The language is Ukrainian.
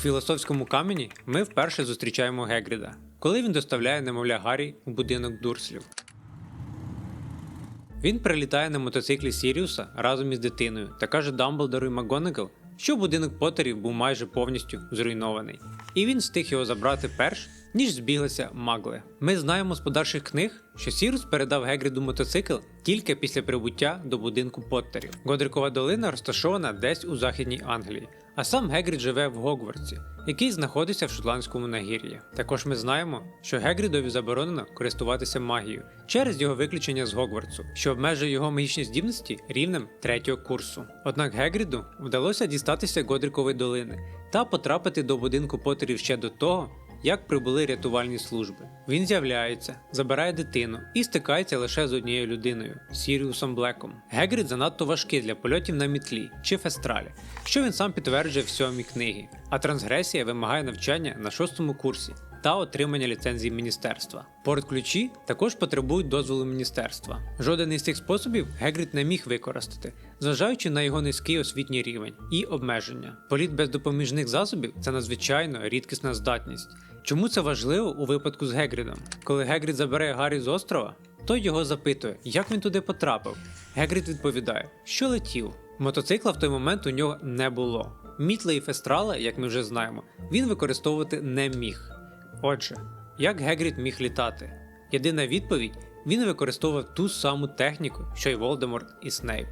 філософському камені ми вперше зустрічаємо Гегріда, коли він доставляє немовля Гаррі у будинок Дурслів. Він прилітає на мотоциклі Сіріуса разом із дитиною та каже Дамблдору і МакГонагал, що будинок Поттерів був майже повністю зруйнований, і він встиг його забрати перш, ніж збіглися магле. Ми знаємо з подальших книг, що Сірус передав Гегріду мотоцикл тільки після прибуття до будинку Поттерів. Годрикова долина розташована десь у західній Англії, а сам Гегрід живе в Гогвартсі, який знаходиться в шотландському нагір'ї. Також ми знаємо, що Гегрідові заборонено користуватися магією через його виключення з Гогвартсу, що обмежує його магічні здібності рівнем третього курсу. Однак Гегріду вдалося дістатися Годрикової долини та потрапити до будинку Поттерів ще до того, як прибули рятувальні служби. Він з'являється, забирає дитину і стикається лише з однією людиною Сіріусом Блеком. Гегрід занадто важкий для польотів на мітлі чи фестралі, що він сам підтверджує в сьомій книгі. А трансгресія вимагає навчання на шостому курсі та отримання ліцензії міністерства. Портключі також потребують дозволу міністерства. Жоден із цих способів Гегрід не міг використати, зважаючи на його низький освітній рівень і обмеження. Політ без допоміжних засобів це надзвичайно рідкісна здатність. Чому це важливо у випадку з Гегрідом? Коли Гегрід забере Гаррі з острова, той його запитує, як він туди потрапив. Гегрід відповідає, що летів. Мотоцикла в той момент у нього не було. Мітли і фестрали, як ми вже знаємо, він використовувати не міг. Отже, як Гегрід міг літати? Єдина відповідь він використовував ту саму техніку, що й Волдеморт і Снейп.